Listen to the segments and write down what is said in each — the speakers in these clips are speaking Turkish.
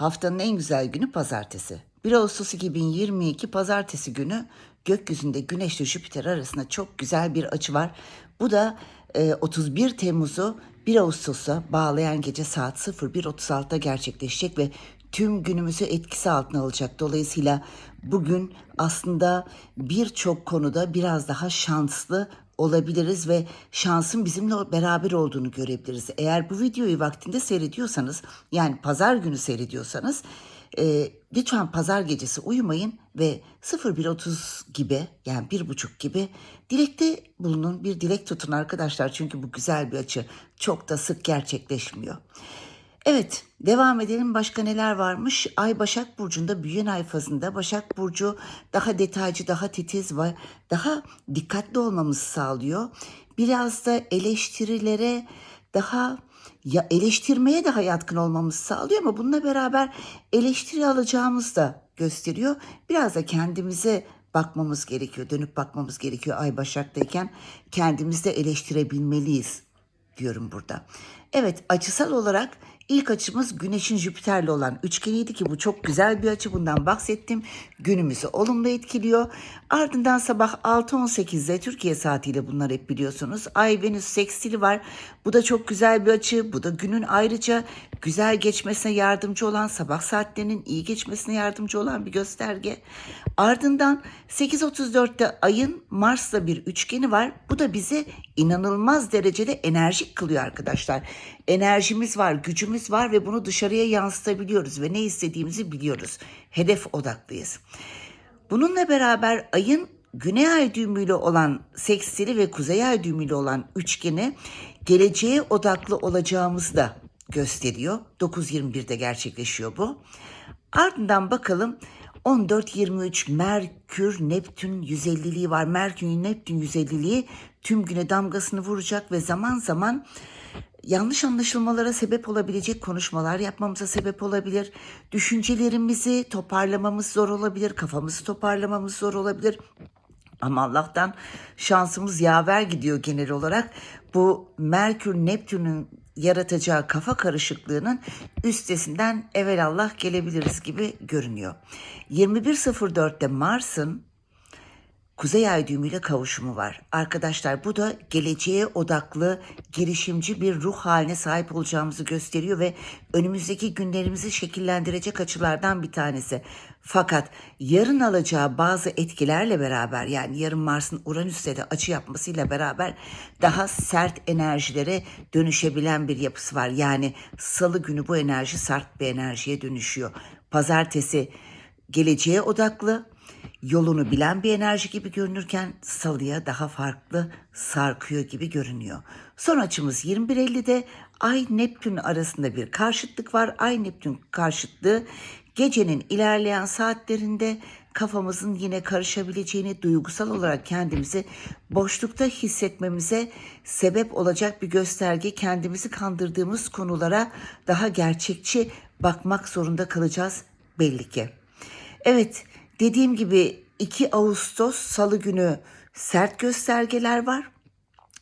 Haftanın en güzel günü pazartesi. 1 Ağustos 2022 pazartesi günü gökyüzünde Güneş ile Jüpiter arasında çok güzel bir açı var. Bu da e, 31 Temmuz'u 1 Ağustos'a bağlayan gece saat 01.36'da gerçekleşecek ve tüm günümüzü etkisi altına alacak. Dolayısıyla bugün aslında birçok konuda biraz daha şanslı olabiliriz ve şansın bizimle beraber olduğunu görebiliriz. Eğer bu videoyu vaktinde seyrediyorsanız yani pazar günü seyrediyorsanız e, lütfen pazar gecesi uyumayın ve 01.30 gibi yani bir buçuk gibi dilekte bulunun bir dilek tutun arkadaşlar çünkü bu güzel bir açı çok da sık gerçekleşmiyor. Evet, devam edelim. Başka neler varmış? Ay Başak Burcu'nda büyüyen ay fazında Başak Burcu daha detaycı, daha titiz ve daha dikkatli olmamızı sağlıyor. Biraz da eleştirilere daha ya eleştirmeye daha yatkın olmamızı sağlıyor ama bununla beraber eleştiri alacağımız da gösteriyor. Biraz da kendimize bakmamız gerekiyor, dönüp bakmamız gerekiyor Ay Başak'tayken kendimizi de eleştirebilmeliyiz diyorum burada. Evet açısal olarak ilk açımız Güneş'in Jüpiter'le olan üçgeniydi ki bu çok güzel bir açı bundan bahsettim. Günümüzü olumlu etkiliyor. Ardından sabah 6.18'de Türkiye saatiyle bunlar hep biliyorsunuz. Ay Venüs sekstili var. Bu da çok güzel bir açı. Bu da günün ayrıca güzel geçmesine yardımcı olan sabah saatlerinin iyi geçmesine yardımcı olan bir gösterge. Ardından 8.34'te ayın Mars'la bir üçgeni var. Bu da bizi inanılmaz derecede enerjik kılıyor arkadaşlar. Enerjimiz var, gücümüz var ve bunu dışarıya yansıtabiliyoruz ve ne istediğimizi biliyoruz. Hedef odaklıyız. Bununla beraber ayın güney ay düğümüyle olan seksili ve kuzey ay düğümüyle olan üçgeni geleceğe odaklı olacağımızı da gösteriyor. 9.21'de gerçekleşiyor bu. Ardından bakalım 14-23 Merkür Neptün 150'liği var. Merkür Neptün 150'liği tüm güne damgasını vuracak ve zaman zaman yanlış anlaşılmalara sebep olabilecek konuşmalar yapmamıza sebep olabilir. Düşüncelerimizi toparlamamız zor olabilir, kafamızı toparlamamız zor olabilir. Ama Allah'tan şansımız yaver gidiyor genel olarak. Bu Merkür Neptün'ün yaratacağı kafa karışıklığının üstesinden evelallah gelebiliriz gibi görünüyor. 21.04'te Mars'ın Kuzey Ay düğümüyle kavuşumu var. Arkadaşlar bu da geleceğe odaklı, girişimci bir ruh haline sahip olacağımızı gösteriyor ve önümüzdeki günlerimizi şekillendirecek açılardan bir tanesi. Fakat yarın alacağı bazı etkilerle beraber yani yarın Mars'ın Uranüs'te de açı yapmasıyla beraber daha sert enerjilere dönüşebilen bir yapısı var. Yani salı günü bu enerji sert bir enerjiye dönüşüyor. Pazartesi geleceğe odaklı, yolunu bilen bir enerji gibi görünürken salıya daha farklı sarkıyor gibi görünüyor. Son açımız 21.50'de Ay Neptün arasında bir karşıtlık var. Ay Neptün karşıtlığı gecenin ilerleyen saatlerinde kafamızın yine karışabileceğini, duygusal olarak kendimizi boşlukta hissetmemize sebep olacak bir gösterge. Kendimizi kandırdığımız konulara daha gerçekçi bakmak zorunda kalacağız belli ki. Evet, dediğim gibi 2 Ağustos Salı günü sert göstergeler var.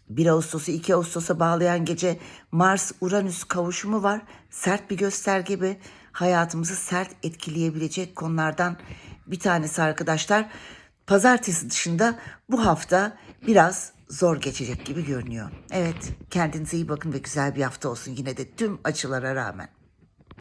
1 Ağustos'u 2 Ağustos'a bağlayan gece Mars-Uranüs kavuşumu var. Sert bir gösterge ve hayatımızı sert etkileyebilecek konulardan bir tanesi arkadaşlar. Pazartesi dışında bu hafta biraz zor geçecek gibi görünüyor. Evet, kendinize iyi bakın ve güzel bir hafta olsun yine de tüm açılara rağmen.